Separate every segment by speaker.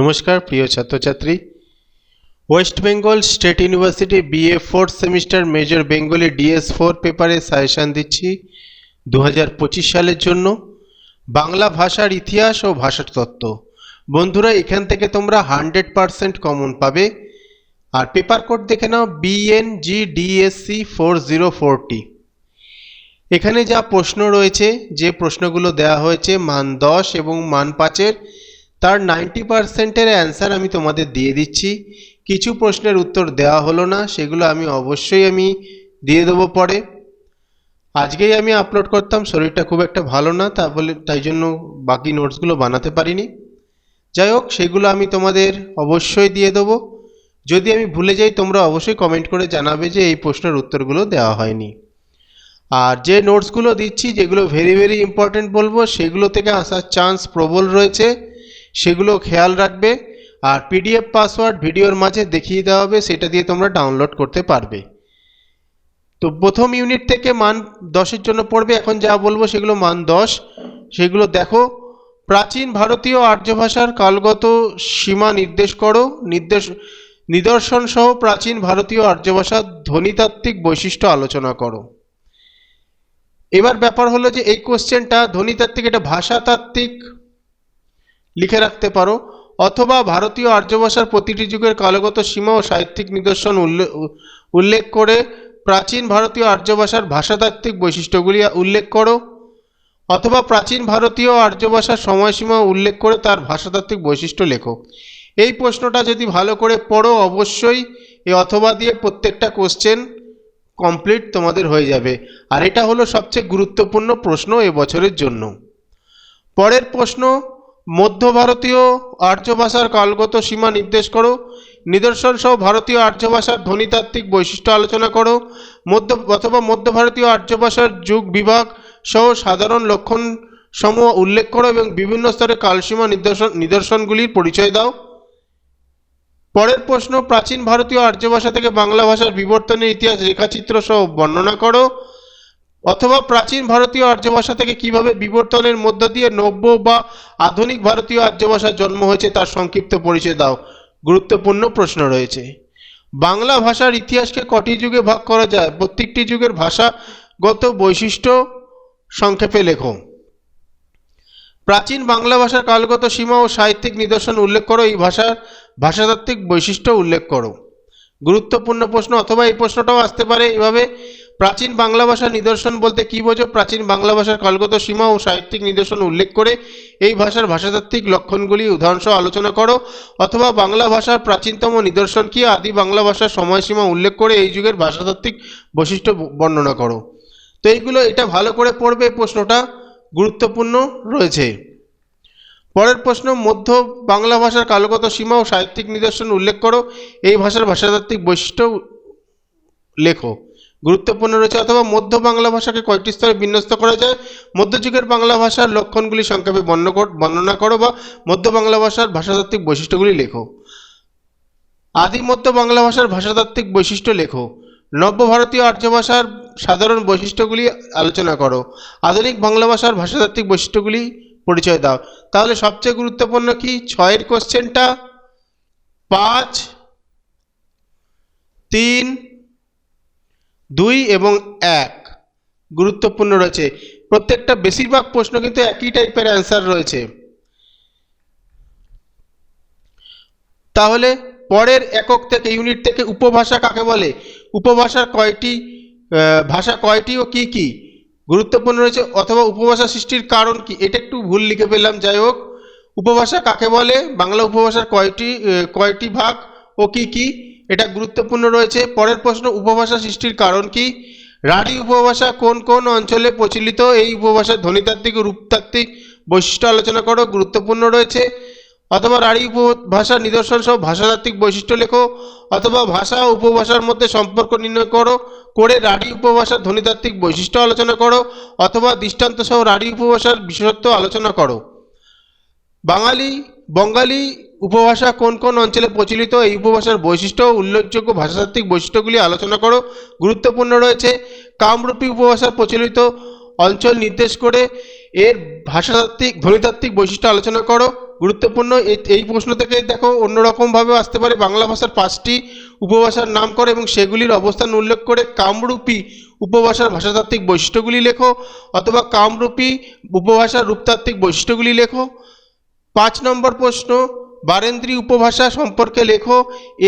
Speaker 1: নমস্কার, প্রিয় ছাত্রছাত্রী। West Bengal State University BA fourth semester major Bengali DS four পেপারে সাজেশান দিচ্ছি দু সালের জন্য। বাংলা ভাষার ইতিহাস ও ভাষার তত্ত্ব। বন্ধুরা, এখান থেকে তোমরা হান্ড্রেড পারসেন্ট কমন পাবে। আর পেপার কোড দেখে নাও BNG DSC four zero forty এখানে যা প্রশ্ন রয়েছে, যে প্রশ্নগুলো দেওয়া হয়েছে, মান দশ এবং মান পাঁচের তার নাইনটি পার্সেন্টের অ্যান্সার আমি তোমাদের দিয়ে দিচ্ছি। কিছু প্রশ্নের উত্তর দেওয়া হলো না, সেগুলো আমি অবশ্যই আমি দিয়ে দেবো পরে। আজকেই আমি আপলোড করতাম, শরীরটা খুব একটা ভালো না, তা বলে তাই জন্য বাকি নোটসগুলো বানাতে পারিনি। যাই হোক, সেগুলো আমি তোমাদের অবশ্যই দিয়ে দেবো। যদি আমি ভুলে যাই, তোমরা অবশ্যই কমেন্ট করে জানাবে যে এই প্রশ্নের উত্তরগুলো দেওয়া হয়নি। আর যে নোটসগুলো দিচ্ছি, যেগুলো ভেরি ভেরি ইম্পর্টেন্ট বলব, সেগুলো থেকে আসার চান্স প্রবল রয়েছে। সেগুলো খেয়াল রাখবে আর পিডিএফ পাসওয়ার্ড ভিডিওর মাঝে দেখিয়ে দেওয়া হবে, সেটা দিয়ে তোমরা ডাউনলোড করতে পারবে। তো প্রথম ইউনিট থেকে মান দশের জন্য পড়বে, এখন যা বলব সেগুলো মান দশ। সেগুলো দেখো, প্রাচীন ভারতীয় আর্য ভাষার কালগত সীমা নির্দেশ করো, নির্দেশ, নিদর্শন সহ প্রাচীন ভারতীয় আর্য ভাষার ধ্বনিতাত্ত্বিক বৈশিষ্ট্য আলোচনা করো। এবার ব্যাপার হলো যে এই কোশ্চেনটা ধ্বনিতাত্ত্বিক, এটা ভাষাতাত্ত্বিক লিখে রাখতে পারো, অথবা ভারতীয় আর্য ভাষার প্রতিটি যুগের কালগত সীমা ও সাহিত্যিক নিদর্শন উল্লেখ করে প্রাচীন ভারতীয় আর্য ভাষার ভাষাতাত্ত্বিক বৈশিষ্ট্যগুলি উল্লেখ করো, অথবা প্রাচীন ভারতীয় আর্য ভাষার সময়সীমা উল্লেখ করে তার ভাষাতাত্ত্বিক বৈশিষ্ট্য লেখো। এই প্রশ্নটা যদি ভালো করে পড়ো, অবশ্যই এই অথবা দিয়ে প্রত্যেকটা কোশ্চেন কমপ্লিট তোমাদের হয়ে যাবে। আর এটা হলো সবচেয়ে গুরুত্বপূর্ণ প্রশ্ন এবছরের জন্য। পরের প্রশ্ন মধ্য ভারতীয় আর্য ভাষার কালগত সীমা নির্দেশ করো। নিদর্শন সহ ভারতীয় আর্য ভাষার ধ্বনিতাত্ত্বিক বৈশিষ্ট্য আলোচনা করো। মধ্য, অথবা মধ্য ভারতীয় আর্য ভাষার যুগ বিভাগ সহ সাধারণ লক্ষণ সমূহ উল্লেখ করো এবং বিভিন্ন স্তরে কালসীমা নিদর্শন, নিদর্শনগুলির পরিচয় দাও। পরের প্রশ্ন, প্রাচীন ভারতীয় আর্য ভাষা থেকে বাংলা ভাষার বিবর্তনের ইতিহাস রেখাচিত্র সহ বর্ণনা করো। অথবা প্রাচীন ভারতীয় আর্য ভাষা থেকে কীভাবে বিবর্তনের মধ্য দিয়ে নব্য বা আধুনিক ভারতীয় আর্য ভাষার জন্ম হয়েছে তার সংক্ষিপ্ত পরিচয় দাও। গুরুত্বপূর্ণ প্রশ্ন রয়েছে। বাংলা ভাষার ইতিহাসকে কটি যুগে ভাগ করা যায়? প্রত্যেকটি যুগের ভাষাগত বৈশিষ্ট্য সংক্ষেপে লেখো। প্রাচীন বাংলা ভাষার কালগত সীমা ও সাহিত্যিক নিদর্শন উল্লেখ করো, এই ভাষার ভাষাতাত্ত্বিক বৈশিষ্ট্য উল্লেখ করো। গুরুত্বপূর্ণ প্রশ্ন, অথবা এই প্রশ্নটাও আসতে পারে। এভাবে প্রাচীন বাংলা ভাষার নিদর্শন বলতে কী বোঝো? প্রাচীন বাংলা ভাষার কালগত সীমা ও সাহিত্যিক নিদর্শন উল্লেখ করে এই ভাষার ভাষাতাত্ত্বিক লক্ষণগুলি উদাহরণসহ আলোচনা করো। অথবা বাংলা ভাষার প্রাচীনতম নিদর্শন কি? আদি বাংলা ভাষার সময়সীমা উল্লেখ করে এই যুগের ভাষাতাত্ত্বিক বৈশিষ্ট্য বর্ণনা করো। তো এইগুলো এটা ভালো করে পড়বে প্রশ্নটা গুরুত্বপূর্ণ রয়েছে। পরের প্রশ্ন, মধ্য বাংলা ভাষার কালগত সীমা ও সাহিত্যিক নিদর্শন উল্লেখ করো। এই ভাষার ভাষাতাত্ত্বিক বৈশিষ্ট্য লেখো। গুরুত্বপূর্ণ রয়েছে, অথবা মধ্য বাংলা ভাষাকে কয়েকটি স্তরে বিন্যস্ত করা যায়। মধ্যযুগের বাংলা ভাষার লক্ষণগুলি সংক্ষেপে বর্ণ বর্ণনা করো বা মধ্য বাংলা ভাষার ভাষাতাত্ত্বিক বৈশিষ্ট্যগুলি লেখো। আদি মধ্য বাংলা ভাষার ভাষাতাত্ত্বিক বৈশিষ্ট্য লেখো। নব্য ভারতীয় আর্য ভাষার সাধারণ বৈশিষ্ট্যগুলি আলোচনা করো। আধুনিক বাংলা ভাষার ভাষাতাত্ত্বিক বৈশিষ্ট্যগুলি পরিচয় দাও। তাহলে সবচেয়ে গুরুত্বপূর্ণ কি? ছয়ের কোশ্চেনটা পাঁচ, তিন দুই এবং এক। গুরুত্বপূর্ণ রয়েছে। প্রত্যেকটা বেশিরভাগ প্রশ্ন কিন্তু একই টাইপের অ্যান্সার রয়েছে। তাহলে পরের একক থেকে ইউনিট থেকে উপভাষা কাকে বলে? উপভাষার কয়টি ভাষা কয়টি ও কি কি? গুরুত্বপূর্ণ রয়েছে, অথবা উপভাষা সৃষ্টির কারণ কি? এটা একটু ভুল লিখে পেলাম যাই হোক। উপভাষা কাকে বলে? বাংলা উপভাষার কয়টি কয়টি ভাগ ও কি কি? এটা গুরুত্বপূর্ণ রয়েছে। পরের প্রশ্ন, উপভাষা সৃষ্টির কারণ কি? রাঢ়ী উপভাষা কোন কোন অঞ্চলে প্রচলিত? এই উপভাষার ধ্বনিতাত্ত্বিক, রূপতাত্ত্বিক বৈশিষ্ট্য আলোচনা করো, গুরুত্বপূর্ণ রয়েছে। অথবা রাঢ়ী উপভাষার নিদর্শন সহ ভাষাতাত্ত্বিক বৈশিষ্ট্য লেখো, অথবা ভাষা ও উপভাষার মধ্যে সম্পর্ক নির্ণয় করো, করে রাঢ়ী উপভাষার ধ্বনিতাত্ত্বিক বৈশিষ্ট্য আলোচনা করো, অথবা দৃষ্টান্ত সহ রাঢ়ী উপভাষার বিশেষত্ব আলোচনা করো। বাঙালি বঙ্গালী উপভাষা কোন কোন অঞ্চলে প্রচলিত, এই উপভাষার বৈশিষ্ট্য, উল্লেখযোগ্য ভাষাতাত্ত্বিক বৈশিষ্ট্যগুলি আলোচনা করো। গুরুত্বপূর্ণ রয়েছে, কামরূপী উপভাষার প্রচলিত অঞ্চল নির্দেশ করে এর ভাষাতাত্ত্বিক ধ্বনিতাত্ত্বিক বৈশিষ্ট্য আলোচনা করো। গুরুত্বপূর্ণ এই- প্রশ্ন থেকে দেখো, অন্যরকমভাবেও আসতে পারে, বাংলা ভাষার পাঁচটি উপভাষার নাম করো এবং সেগুলির অবস্থান উল্লেখ করে কামরূপী উপভাষার ভাষাতাত্ত্বিক বৈশিষ্ট্যগুলি লেখো, অথবা কামরূপী উপভাষার রূপতাত্ত্বিক বৈশিষ্ট্যগুলি লেখো। পাঁচ নম্বর প্রশ্ন, বারেন্দ্রী উপভাষা সম্পর্কে লেখো।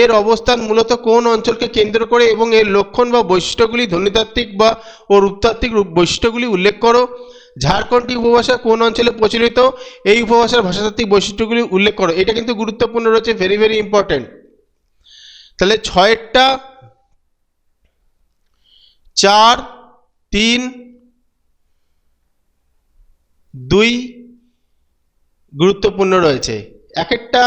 Speaker 1: এর অবস্থান মূলত কোন অঞ্চলকে কেন্দ্র করে এবং এর লক্ষণ বা বৈশিষ্ট্যগুলি ধ্বনিতাত্ত্বিক বা ও রূপতাত্ত্বিক বৈশিষ্ট্যগুলি উল্লেখ করো। ঝাড়খণ্ডী উপভাষা কোন অঞ্চলে প্রচলিত? এই উপভাষার ভাষাতাত্ত্বিক বৈশিষ্ট্যগুলি উল্লেখ করো। এটা কিন্তু গুরুত্বপূর্ণ রয়েছে ভেরি ভেরি ইম্পর্টেন্ট তাহলে ছয়েরটা চার, তিন, দুই গুরুত্বপূর্ণ রয়েছে। এক একটা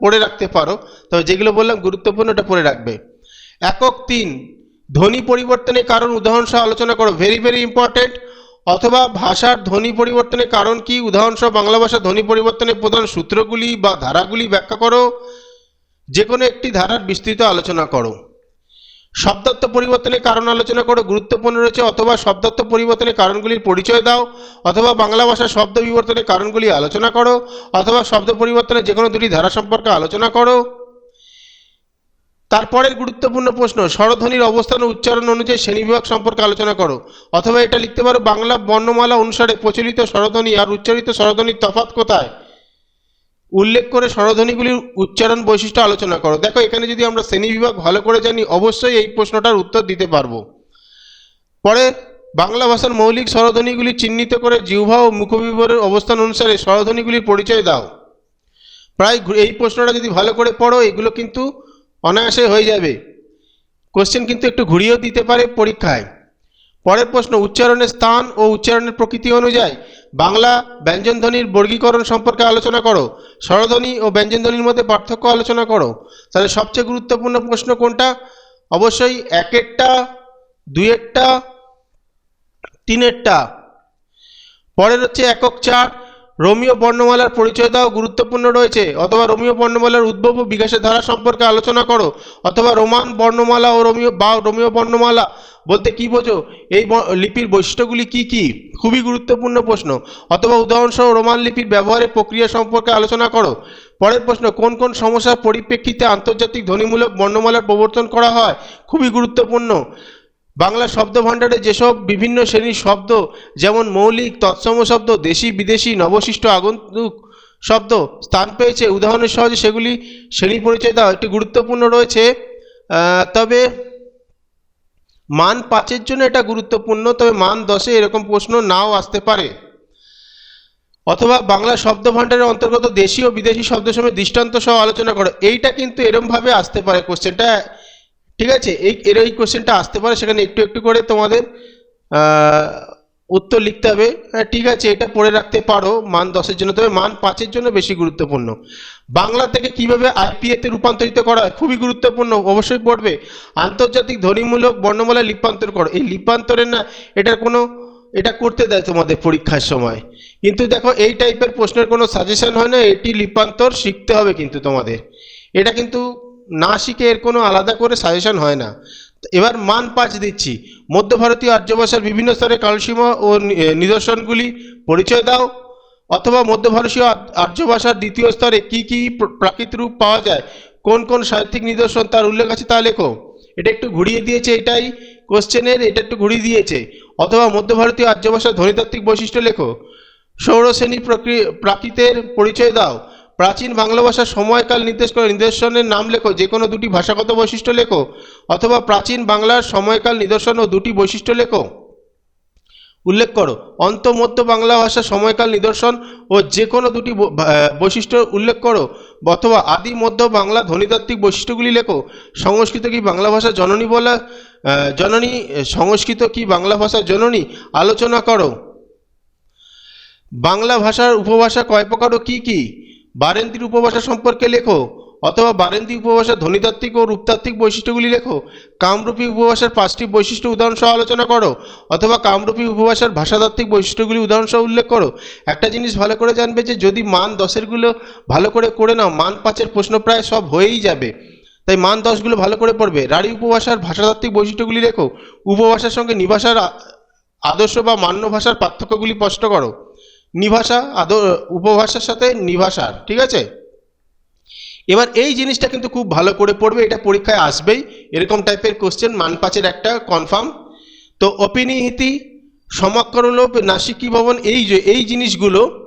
Speaker 1: পড়ে রাখতে পারো, তবে যেগুলো বললাম গুরুত্বপূর্ণ ওটা পড়ে রাখবে। একক তিন, ধ্বনি পরিবর্তনের কারণ উদাহরণ সহ আলোচনা করো ভেরি ভেরি ইম্পর্টেন্ট অথবা ভাষার ধ্বনি পরিবর্তনের কারণ কি উদাহরণ সহ বাংলা ভাষার ধ্বনি পরিবর্তনের প্রধান সূত্রগুলি বা ধারাগুলি ব্যাখ্যা করো যে কোনো একটি ধারার বিস্তৃত আলোচনা করো। শব্দার্থ পরিবর্তনের কারণ আলোচনা করো, গুরুত্বপূর্ণ রয়েছে, অথবা শব্দার্থ পরিবর্তনের কারণগুলির পরিচয় দাও, অথবা বাংলা ভাষার শব্দ বিবর্তনের কারণগুলি আলোচনা করো, অথবা শব্দ পরিবর্তনের যে কোনো দুটি ধারা সম্পর্কে আলোচনা করো। তারপরের গুরুত্বপূর্ণ প্রশ্ন, স্বরধ্বনির অবস্থান উচ্চারণ অনুযায়ী শ্রেণীবিভাগ সম্পর্কে আলোচনা করো, অথবা এটা লিখতে পারো, বাংলা বর্ণমালা অনুসারে প্রচলিত স্বরধ্বনি আর উচ্চারিত স্বরধ্বনির তফাৎ কোথায়? উল্লেখ করে স্বরধ্বনিগুলির উচ্চারণ বৈশিষ্ট্য আলোচনা করো। দেখো, এখানে যদি আমরা শ্রেণীবিভাগ ভালো করে জানি, অবশ্যই এই প্রশ্নটার উত্তর দিতে পারব। পরে বাংলা ভাষার মৌলিক স্বরধ্বনিগুলি চিহ্নিত করে জিহ্বা ও মুখবিবরের অবস্থান অনুসারে স্বরধ্বনিগুলির পরিচয় দাও। প্রায় এই প্রশ্নটা যদি ভালো করে পড়ো, এগুলো কিন্তু অনায়াসে হয়ে যাবে। কোশ্চেন কিন্তু একটু ঘুরিয়েও দিতে পারে পরীক্ষায়। পরের প্রশ্ন, উচ্চারণের স্থান ও উচ্চারণের প্রকৃতি অনুযায়ী বাংলা ব্যঞ্জনধ্বনির বর্গীকরণ সম্পর্কে আলোচনা করো। স্বরধ্বনি ও ব্যঞ্জনধ্বনির মধ্যে পার্থক্য আলোচনা করো। তাহলে সবচেয়ে গুরুত্বপূর্ণ প্রশ্ন কোনটা? অবশ্যই একেরটা দুয়েরটা তিনেরটা। পরের হচ্ছে একক চার। রোমিও বর্ণমালার পরিচয় দাও গুরুত্বপূর্ণ রয়েছে। অথবা রোমিও বর্ণমালার উদ্ভব ও বিকাশের ধারা সম্পর্কে আলোচনা করো। অথবা রোমান বর্ণমালা ও রোমিও বা রোমিও বর্ণমালা বলতে কি বোঝো? এই লিপির বৈশিষ্ট্যগুলি কি কি? খুবই গুরুত্বপূর্ণ প্রশ্ন। অথবা উদাহরণসহ রোমান লিপির ব্যবহারের প্রক্রিয়া সম্পর্কে আলোচনা করো। পরের প্রশ্ন, কোন কোন সমস্যার পরিপ্রেক্ষিতে আন্তর্জাতিক ধ্বনিমূলক বর্ণমালার প্রবর্তন করা হয়? খুবই গুরুত্বপূর্ণ। বাংলা শব্দ ভাণ্ডারে যেসব বিভিন্ন শ্রেণির শব্দ, যেমন মৌলিক, তৎসম শব্দ, দেশি, বিদেশি, নবশিষ্ট, আগন্তুক শব্দ স্থান পেয়েছে। উদাহরণের সহজে সেগুলি শ্রেণি পরিচয় দেওয়া একটি গুরুত্বপূর্ণ রয়েছে। তবে মান পাঁচের জন্য এটা গুরুত্বপূর্ণ, তবে মান দশে এরকম প্রশ্ন নাও আসতে পারে। অথবা বাংলা শব্দ ভাণ্ডারের অন্তর্গত দেশি ও বিদেশি শব্দ সময় দৃষ্টান্ত সহ আলোচনা করো। এইটা কিন্তু এরমভাবে আসতে পারে কোশ্চেনটা ঠিক আছে? এই, এর এই কোশ্চেনটা আসতে পারে, সেখানে একটু একটু করে তোমাদের উত্তর লিখতে হবে। হ্যাঁ ঠিক আছে, এটা পড়ে রাখতে পারো। মান দশের জন্য, তবে মান পাঁচের জন্য বেশি গুরুত্বপূর্ণ। বাংলা থেকে কীভাবে আইপিএতে রূপান্তরিত করা হয়? খুবই গুরুত্বপূর্ণ, অবশ্যই পড়বে। আন্তর্জাতিক ধ্বনিমূলক বর্ণমালা লিপান্তর করো। এই লিপান্তরের না, এটার কোনো, এটা করতে দেয় তোমাদের পরীক্ষার সময়। কিন্তু দেখো, এই টাইপের প্রশ্নের কোনো সাজেশন হয় না। এটি লিপান্তর শিখতে হবে কিন্তু তোমাদের। এটা কিন্তু না শিখে এর কোনো আলাদা করে সাজেশন হয় না। এবার মান পাঁচ দিচ্ছি। মধ্য ভারতীয় আর্য ভাষার বিভিন্ন স্তরে কালসীমা ও নিদর্শনগুলি পরিচয় দাও। অথবা মধ্য ভারতীয় আর- আর্য ভাষার দ্বিতীয় স্তরে কি কি প্র- প্রাকৃত রূপ পাওয়া যায়? কোন কোন সাহিত্যিক নিদর্শন তার উল্লেখ আছে তা লেখো। এটা একটু ঘুরিয়ে দিয়েছে এটাই কোশ্চেনের এটা একটু ঘুরিয়ে দিয়েছে। অথবা মধ্য ভারতীয় আর্য ভাষার ধ্বনিতাত্ত্বিক বৈশিষ্ট্য লেখো। সৌরশ্রেণী প্রকৃ- প্রাকৃতের পরিচয় দাও। প্রাচীন বাংলা ভাষার সময়কাল নির্দেশ করে নিদর্শনের নাম লেখো, যে কোনো দুটি ভাষাগত বৈশিষ্ট্য লেখো, অথবা প্রাচীন বাংলার সময়কাল নিদর্শন ও দুটি বৈশিষ্ট্য লেখো। উল্লেখ করো, অন্ত মধ্য বাংলা ভাষার সময়কাল নিদর্শন ও যে কোনো দুটি বৈশিষ্ট্য উল্লেখ করো, অথবা আদি, মধ্য বাংলা ধ্বনিতাত্ত্বিক বৈশিষ্ট্যগুলি লেখো। সংস্কৃত কি বাংলা ভাষা জননী বলা জননী? সংস্কৃত কি বাংলা ভাষার জননী? আলোচনা করো। বাংলা ভাষার উপভাষা কয় প্রকার ও কি কি? বারেন্দ্রী উপভাষা সম্পর্কে লেখো, অথবা বারেন্দ্রী উপভাষার ধ্বনিতাত্ত্বিক ও রূপতাত্ত্বিক বৈশিষ্ট্যগুলি লেখো, কামরূপী উপভাষার পাঁচটি বৈশিষ্ট্য উদাহরণ সহ আলোচনা করো, অথবা কামরূপী উপভাষার ভাষাতাত্ত্বিক বৈশিষ্ট্যগুলি উদাহরণ সহ উল্লেখ করো। একটা জিনিস ভালো করে জানবে যে যদি মান দশেরগুলো ভালো করে করে নাও, মান পাঁচের প্রশ্ন প্রায় সব হয়েই যাবে। তাই মান দশগুলো ভালো করে পড়বে। রাঢ়ী উপভাষার ভাষাতাত্ত্বিক বৈশিষ্ট্যগুলি লেখো, উপভাষার সঙ্গে নিভাষার আদর্শ বা মান্য ভাষার পার্থক্যগুলি স্পষ্ট করো। নিভাষা, আদর, উপভাষার সাথে নিভাষার, ঠিক আছে? এবার এই জিনিসটা কিন্তু খুব ভালো করে পড়বে, এটা পরীক্ষায় আসবেই। এরকম টাইপের কোশ্চেন মানপাচের একটা কনফার্ম তো অপিনিহিতি সমাকরলোপ নাসিকী ভবন, এই যে, এই জিনিসগুলো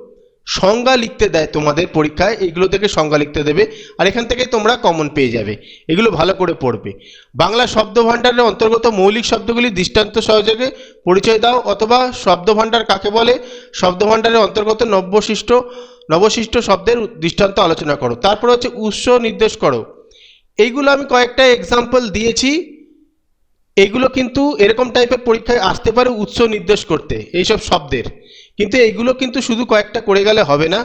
Speaker 1: সংজ্ঞা লিখতে দেয় তোমাদের পরীক্ষায়, এগুলো থেকে সংজ্ঞা লিখতে দেবে, আর এখান থেকে তোমরা কমন পেয়ে যাবে। এগুলো ভালো করে পড়বে। বাংলা শব্দ ভাণ্ডারের অন্তর্গত মৌলিক শব্দগুলি দৃষ্টান্ত সহযোগে পরিচয় দাও, অথবা শব্দ ভাণ্ডার কাকে বলে? শব্দ ভাণ্ডারের অন্তর্গত নব্যশিষ্ট, নবশিষ্ট শব্দের দৃষ্টান্ত আলোচনা করো। তারপর হচ্ছে উৎস নির্দেশ করো। এইগুলো আমি কয়েকটা এক্সাম্পল দিয়েছি। এগুলো কিন্তু এরকম টাইপের পরীক্ষায় আসতে পারে উৎস নির্দেশ করতে, এইসব শব্দের। কিন্তু এইগুলো কিন্তু শুধু কয়েকটা করে গেলে হবে না,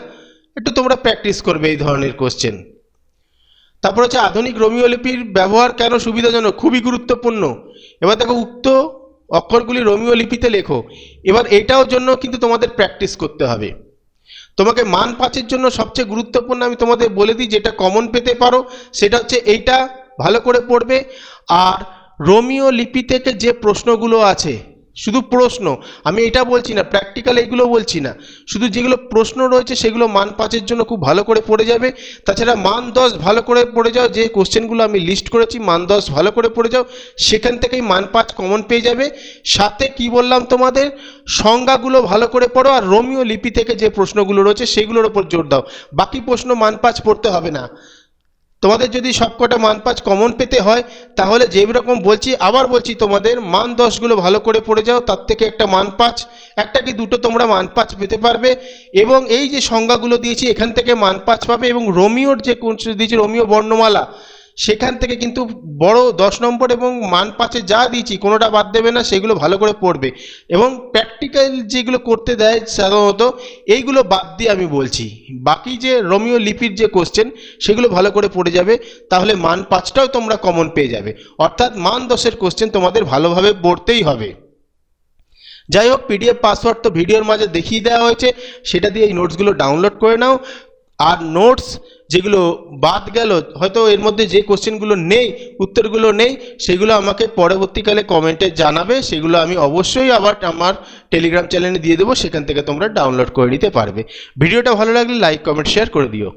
Speaker 1: একটু তোমরা প্র্যাকটিস করবে এই ধরনের কোশ্চেন তারপর হচ্ছে আধুনিক রোমিও লিপির ব্যবহার কেন সুবিধাজনক? খুবই গুরুত্বপূর্ণ। এবার দেখো উক্ত অক্ষরগুলি রোমিও লিপিতে লেখো। এবার এটাও জন্য কিন্তু তোমাদের প্র্যাকটিস করতে হবে। তোমাকে মান পাঁচের জন্য সবচেয়ে গুরুত্বপূর্ণ আমি তোমাদের বলে দিই, যেটা কমন পেতে পারো, সেটা হচ্ছে এইটা ভালো করে পড়বে। আর রোমিও লিপি থেকে যে প্রশ্নগুলো আছে, শুধু প্রশ্ন, আমি এটা বলছি না প্র্যাকটিক্যাল এগুলো বলছি না, শুধু যেগুলো প্রশ্ন রয়েছে সেগুলো মান পাঁচের জন্য খুব ভালো করে পড়ে যাবে, তাছাড়া মান দশ ভালো করে পড়ে যাও, যে কোশ্চেনগুলো আমি লিস্ট করেছি, মান দশ ভালো করে পড়ে যাও, সেখান থেকেই মান পাঁচ কমন পেয়ে যাবে, সাথে কি বললাম তোমাদের, সংজ্ঞাগুলো ভালো করে পড়ো, আর রোমিও লিপি থেকে যে প্রশ্নগুলো রয়েছে, সেগুলোর ওপর জোর দাও, বাকি প্রশ্ন মান পাঁচ পড়তে হবে না। তোমাদের যদি সবকটা মান পাঁচ কমন পেতে হয়, তাহলে যেই রকম বলছি, আবার বলছি তোমাদের মান দশগুলো ভালো করে পড়ে যাও, তার থেকে একটা মান পাঁচ একটা কি দুটো তোমরা মান পাঁচ পেতে পারবে। এবং এই যে সংজ্ঞাগুলো দিয়েছি, এখান থেকে মান পাঁচ পাবে এবং রোমিওর যে কোন দিয়েছি, রোমিও বর্ণমালা সেখান থেকে কিন্তু বড় দশ নম্বর এবং মান পাঁচে যা দিয়েছি, কোনোটা বাদ দেবে না, সেগুলো ভালো করে পড়বে। এবং প্র্যাকটিক্যাল যেগুলো করতে দেয় সাধারণত, এইগুলো বাদ দিয়ে আমি বলছি। বাকি যে রোমিও লিপির যে কোশ্চেন সেগুলো ভালো করে পড়ে যাবে। তাহলে মান পাঁচটাও তোমরা কমন পেয়ে যাবে। অর্থাৎ মান দশের কোশ্চেন তোমাদের ভালোভাবে পড়তেই হবে। যাই হোক পিডিএফ পাসওয়ার্ড তো ভিডিওর মাঝে দেখিয়ে দেওয়া হয়েছে। সেটা দিয়ে এই নোটসগুলো ডাউনলোড করে নাও। আর নোটস যেগুলো বাদ গেল, হয়তো এর মধ্যে যে কোশ্চেনগুলো নেই, উত্তরগুলো নেই, সেগুলো আমাকে পরবর্তীকালে কমেন্টে জানাবে। সেগুলো আমি অবশ্যই আবার আমার টেলিগ্রাম চ্যানেলে দিয়ে দেবো, সেখান থেকে তোমরা ডাউনলোড করে নিতে পারবে। ভিডিওটা ভালো লাগলে লাইক কমেন্ট শেয়ার করে দিও।